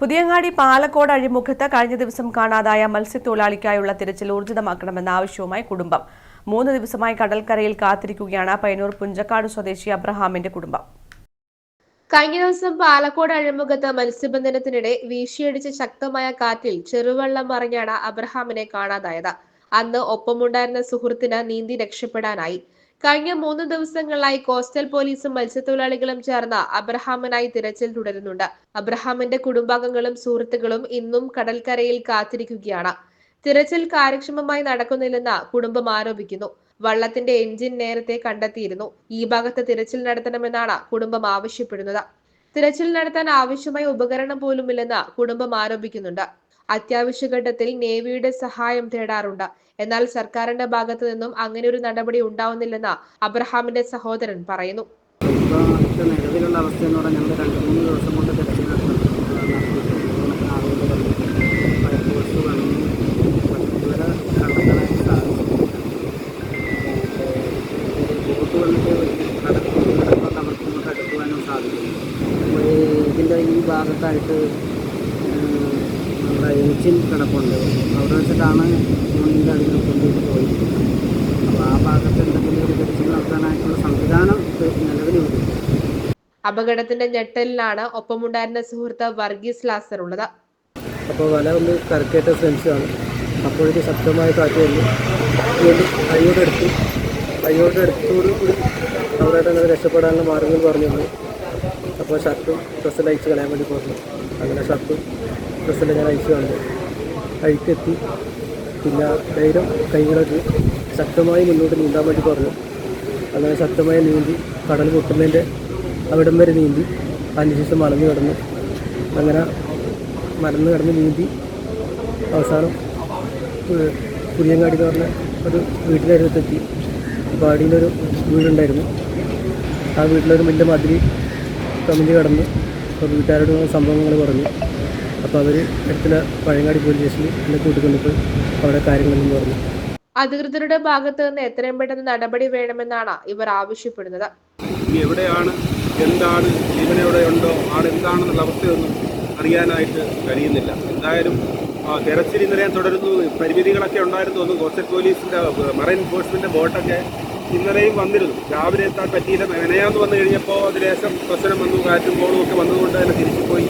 പുതിയങ്ങാടി പാലക്കോട് അഴിമുഖത്ത് കഴിഞ്ഞ ദിവസം കാണാതായ മത്സ്യത്തൊഴിലാളിക്കായുള്ള തിരച്ചിൽ ഊർജിതമാക്കണമെന്ന ആവശ്യവുമായി കുടുംബം. മൂന്ന് ദിവസമായി കടൽക്കരയിൽ കാത്തിരിക്കുകയാണ് പയ്യന്നൂർ പുഞ്ചക്കാട് സ്വദേശി അബ്രഹാമിന്റെ കുടുംബം. കഴിഞ്ഞ ദിവസം പാലക്കോട് അഴിമുഖത്ത് മത്സ്യബന്ധനത്തിനിടെ വീശിയടിച്ച ശക്തമായ കാറ്റിൽ ചെറുവെള്ളം മറിഞ്ഞാണ് അബ്രഹാമിനെ കാണാതായത്. അന്ന് ഒപ്പമുണ്ടായിരുന്ന സുഹൃത്തിന് നീന്തി രക്ഷപ്പെടാനായി. കഴിഞ്ഞ മൂന്ന് ദിവസങ്ങളായി കോസ്റ്റൽ പോലീസും മത്സ്യത്തൊഴിലാളികളും ചേർന്ന അബ്രഹാമിനായി തിരച്ചിൽ തുടരുന്നുണ്ട്. അബ്രഹാമിന്റെ കുടുംബാംഗങ്ങളും സുഹൃത്തുക്കളും ഇന്നും കടൽക്കരയിൽ കാത്തിരിക്കുകയാണ്. തിരച്ചിൽ കാര്യക്ഷമമായി നടക്കുന്നില്ലെന്ന് കുടുംബം ആരോപിക്കുന്നു. വള്ളത്തിന്റെ എഞ്ചിൻ നേരത്തെ കണ്ടെത്തിയിരുന്നു. ഈ ഭാഗത്ത് തിരച്ചിൽ നടത്തണമെന്നാണ് കുടുംബം ആവശ്യപ്പെടുന്നത്. തിരച്ചിൽ നടത്താൻ ആവശ്യമായ ഉപകരണം പോലുമില്ലെന്ന് കുടുംബം ആരോപിക്കുന്നുണ്ട്. അത്യാവശ്യ ഘട്ടത്തിൽ നേവിയുടെ സഹായം തേടാറുണ്ട്. എന്നാൽ സർക്കാരിന്റെ ഭാഗത്തു നിന്നും അങ്ങനെ ഒരു നടപടി ഉണ്ടാവുന്നില്ലെന്ന് അബ്രഹാമിന്റെ സഹോദരൻ പറയുന്നു. ഇതിന്റെ ഈ ഭാഗത്തായിട്ട് എഞ്ചിൻ കിടപ്പുണ്ട്. അവിടെ വെച്ചിട്ടാണ് മൂന്നിന്റെ അതിൽ കൊണ്ടുപോയി പോയിരിക്കുന്നത് അപ്പോൾ ആ ഭാഗത്ത് എന്തെങ്കിലും ഒരു തിരച്ചിൽ നടത്താനായിട്ടുള്ള സംവിധാനം നിലവിലുണ്ട് അപകടത്തിന്റെ ഞെട്ടലിലാണ് ഒപ്പമുണ്ടായിരുന്ന സുഹൃത്ത് വർഗീസ് ലാസർ ഉള്ളത്. അപ്പോൾ വല ഒന്ന് കരക്കേറ്റ ശ്രമിച്ചതാണ് അപ്പോഴേക്ക് ശക്തമായ കാറ്റ് വന്നു. എടുത്തോട് കൂടി അവരായിട്ട് അങ്ങനെ രക്ഷപ്പെടാനുള്ള മാർഗങ്ങൾ പറഞ്ഞു അപ്പോൾ ഷർട്ടും ഡ്രസ്സിൽ അയച്ച് കളയാൻ വേണ്ടി പറഞ്ഞു അങ്ങനെ ഷർട്ടും ഡ്രസ്സെല്ലാം ഞാൻ അയച്ചു കളഞ്ഞു അഴിക്കെത്തി പിന്നെ ധൈര്യം കൈകളൊക്കെ ശക്തമായി മുന്നോട്ട് നീന്താൻ വേണ്ടി പറഞ്ഞു. അങ്ങനെ ശക്തമായി നീന്തി കടൽ പൊട്ടുന്നതിന്റെ അവിടം വരെ നീന്തി അതിനുശേഷം മറന്നു കിടന്നു. അങ്ങനെ മലന്ന് കിടന്ന് നീന്തി അവസാനം പുതിയങ്ങാടി എന്ന് പറഞ്ഞ ഒരു വീട്ടിന്റെ അടുത്തെത്തി അപ്പോൾ വീടുണ്ടായിരുന്നു. ആ വീട്ടിലൊരു വലിയ മതിൽ കമിഞ്ഞ് കിടന്ന് അപ്പോൾ വീട്ടുകാരോട് സംഭവങ്ങൾ പറഞ്ഞു. അപ്പോൾ അവർ അടുത്തുള്ള പഴയങ്ങാടി പോലീസ് സ്റ്റേഷനിൽ എന്നെ കൂട്ടിക്കൊണ്ടിട്ട് അവിടെ കാര്യങ്ങളെന്ന് പറഞ്ഞു. അധികൃതരുടെ ഭാഗത്ത് നിന്ന് എത്രയും പെട്ടെന്ന് നടപടി വേണമെന്നാണ് ഇവർ ആവശ്യപ്പെടുന്നത്. ഇനി എവിടെയാണ് എന്താണ് ജീവനോടെ ഉണ്ടോ ആൾ എന്താണെന്നുള്ള അവസ്ഥയൊന്നും അറിയാനായിട്ട് കഴിയുന്നില്ല. എന്തായാലും ആ, തെരച്ചിൽ ഇന്നലെ തുടരുന്നു. പരിമിതികളൊക്കെ ഉണ്ടായിരുന്നു ഒന്ന് കോസ്റ്റൽ പോലീസിന്റെ മറൈൻ എൻഫോഴ്സ്മെന്റ് ബോട്ടൊക്കെ ഇന്നലെയും വന്നിരുന്നു. രാവിലെ എത്താൻ പറ്റിയില്ല മെനയാന്ന് വന്നു കഴിഞ്ഞപ്പോൾ അതിലേശം പ്രശ്നം വന്നു കാറ്റും കോളും ഒക്കെ വന്നതുകൊണ്ട് തന്നെ തിരിച്ചു പോയി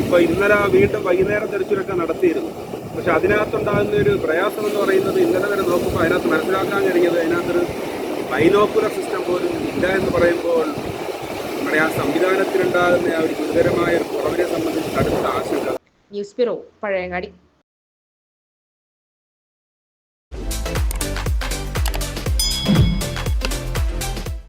ഇപ്പോൾ ഇന്നലെ വീണ്ടും വൈകുന്നേരം തെരച്ചിലൊക്കെ നടത്തിയിരുന്നു. പക്ഷെ അതിനകത്തുണ്ടാകുന്ന ഒരു പ്രയാസം എന്ന് പറയുന്നത് ഇന്നലെ വരെ നോക്കുമ്പോൾ അതിനകത്ത് മനസ്സിലാക്കാൻ കഴിഞ്ഞത് അതിനകത്തൊരു ബൈനോക്കുലർ സിസ്റ്റം പോലും ഇല്ല എന്ന് പറയുമ്പോൾ നമ്മുടെ ആ സംവിധാനത്തിലുണ്ടാകുന്ന ആ ഒരു ഗുരുതരമായ കുറവിനെ സംബന്ധിച്ച് കടുത്ത ആശങ്ക. News bureau Pazhayangadi.